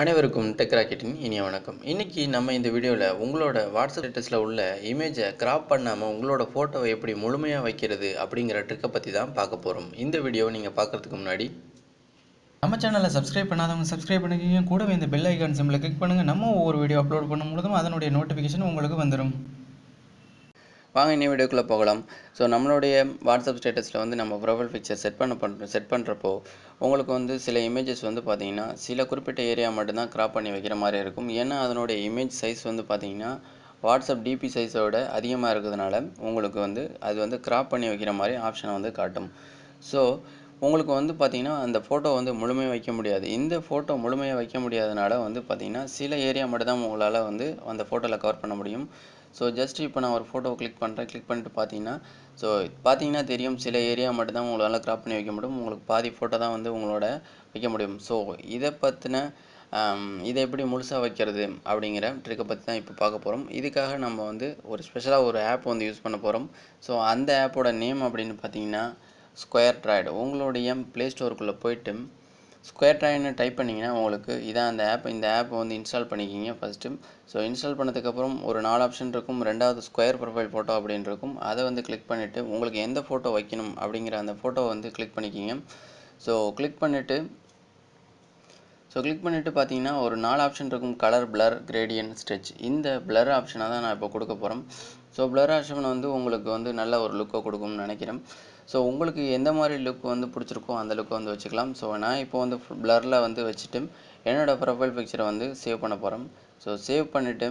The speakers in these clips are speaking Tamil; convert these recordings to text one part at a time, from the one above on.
அனைவருக்கும் டெக் ராக்கெட்டின் இனிய வணக்கம். இன்றைக்கி நம்ம இந்த வீடியோவில் உங்களோட வாட்ஸ்அப் ஸ்டேட்டஸில் உள்ள இமேஜை கிராப் பண்ணாமல் உங்களோட ஃபோட்டோவை எப்படி முழுமையாக வைக்கிறது அப்படிங்கிற ட்ரிக்கை பற்றி தான் பார்க்க போகிறோம் இந்த வீடியோவை நீங்கள் பார்க்குறதுக்கு முன்னாடி நம்ம சேனலை சப்ஸ்கிரைப் பண்ணாதவங்க சப்ஸ்கிரைப் பண்ணிக்கிங்க. கூடவே இந்த பெல் ஐக்கான் சிம்பிளை கிளிக் பண்ணுங்கள் நம்ம ஒவ்வொரு வீடியோ அப்லோட் பண்ணும் பொழுதும் அதனுடைய நோட்டிஃபிகேஷன் உங்களுக்கு வந்துடும் வாங்க இன்னும் வீடியோக்குள்ளே போகலாம். ஸோ நம்மளுடைய வாட்ஸ்அப் ஸ்டேட்டஸில் வந்து நம்ம ப்ரொஃபைல் பிக்சர் செட் பண்ண பண் செட் பண்ணுறப்போ உங்களுக்கு வந்து சில இமேஜஸ் வந்து பார்த்தீங்கன்னா சில குறிப்பிட்ட ஏரியா மட்டும்தான் க்ராப் பண்ணி வைக்கிற மாதிரி இருக்கும். ஏன்னா அதனுடைய இமேஜ் சைஸ் வந்து பார்த்தீங்கன்னா வாட்ஸ்அப் டிபி சைஸோட அதிகமாக இருக்கிறதுனால உங்களுக்கு வந்து அது வந்து க்ராப் பண்ணி வைக்கிற மாதிரி ஆப்ஷனை வந்து காட்டும். ஸோ உங்களுக்கு வந்து பார்த்திங்கன்னா அந்த ஃபோட்டோ வந்து முழுமையாக வைக்க முடியாது. இந்த ஃபோட்டோ முழுமையாக வைக்க முடியாதனால வந்து பார்த்திங்கன்னா சில ஏரியா மட்டும்தான் உங்களால் வந்து அந்த ஃபோட்டோவில் கவர் பண்ண முடியும். ஸோ ஜஸ்ட் இப்போ நான் ஒரு ஃபோட்டோ கிளிக் பண்ணுறேன் கிளிக் பண்ணிட்டு பார்த்தீங்கன்னா ஸோ பார்த்தீங்கன்னா தெரியும் சில ஏரியா மட்டும்தான் உங்களால் கிராப் பண்ணி வைக்க முடியும். உங்களுக்கு பாதி ஃபோட்டோ தான் வந்து உங்களோட வைக்க முடியும். ஸோ இதை பற்றின இதை எப்படி முழுசாக வைக்கிறது அப்படிங்கிற ட்ரிக்கை பற்றி தான் இப்போ பார்க்க போகிறோம் இதுக்காக நம்ம வந்து ஒரு ஸ்பெஷலாக ஒரு ஆப் வந்து யூஸ் பண்ண போகிறோம் ஸோ அந்த ஆப்போட நேம் அப்படின்னு பார்த்தீங்கன்னா ஸ்கொயர் ட்ராய்டு உங்களுடைய ப்ளே ஸ்டோருக்குள்ளே போயிட்டு ஸ்கொயர் ட்ராய்னு டைப் பண்ணிங்கன்னா உங்களுக்கு இதான் அந்த ஆப் இந்த ஆப் வந்து இன்ஸ்டால் பண்ணிக்கிங்க ஃபஸ்ட்டு ஸோ இன்ஸ்டால் பண்ணதுக்கப்புறம் ஒரு நாலு ஆப்ஷன் இருக்கும். ரெண்டாவது ஸ்கொயர் ப்ரொஃபைல் ஃபோட்டோ அப்படின்னு இருக்கும். அதை வந்து கிளிக் பண்ணிவிட்டு உங்களுக்கு எந்த ஃபோட்டோ வைக்கணும் அப்படிங்கிற அந்த ஃபோட்டோவை வந்து கிளிக் பண்ணிக்கிங்க. ஸோ கிளிக் பண்ணிவிட்டு ஸோ கிளிக் பண்ணிவிட்டு பார்த்தீங்கன்னா ஒரு நாலு ஆப்ஷன் இருக்கும். கலர் பிளர் கிரேடியன் ஸ்ட்ரெச் இந்த பிளர் ஆப்ஷனை தான் நான் இப்போ கொடுக்க போகிறேன் ஸோ பிளர் ஆப்ஷன் வந்து உங்களுக்கு வந்து நல்ல ஒரு லுக்கை கொடுக்கும்னு நினைக்கிறேன். ஸோ உங்களுக்கு எந்த மாதிரி லுக் வந்து பிடிச்சிருக்கோ அந்த லுக்கை வந்து வச்சுக்கலாம். ஸோ நான் இப்போ வந்து பிளரில் வந்து வச்சுட்டு என்னோடய ப்ரொஃபைல் பிக்சரை வந்து சேவ் பண்ண போகிறேன் ஸோ சேவ் பண்ணிவிட்டு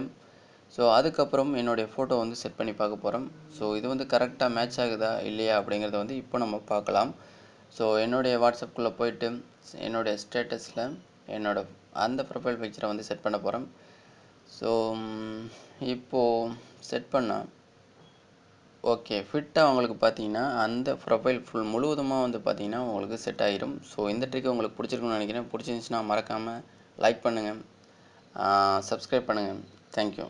ஸோ அதுக்கப்புறம் என்னுடைய ஃபோட்டோ வந்து செட் பண்ணி பார்க்க போகிறோம் ஸோ இது வந்து கரெக்டாக மேட்ச் ஆகுதா இல்லையா அப்படிங்கிறத வந்து இப்போ நம்ம பார்க்கலாம். ஸோ என்னுடைய வாட்ஸ்அப்புக்குள்ளே போயிட்டு என்னுடைய ஸ்டேட்டஸில் என்னோட அந்த ப்ரொஃபைல் பிக்சரை வந்து செட் பண்ண போகிறேன் ஸோ இப்போது செட் பண்ணால் ஓகே ஃபிட்டாக உங்களுக்கு பார்த்தீங்கன்னா அந்த ப்ரொஃபைல் ஃபுல் முழுவதுமாக வந்து பார்த்தீங்கன்னா உங்களுக்கு செட் ஆகிடும் ஸோ இந்த ட்ரிக் உங்களுக்கு பிடிச்சிருக்குன்னு நினைக்கிறேன். பிடிச்சிருந்துச்சுன்னா மறக்காமல் லைக் பண்ணுங்கள் சப்ஸ்கிரைப் பண்ணுங்கள் தேங்க்யூ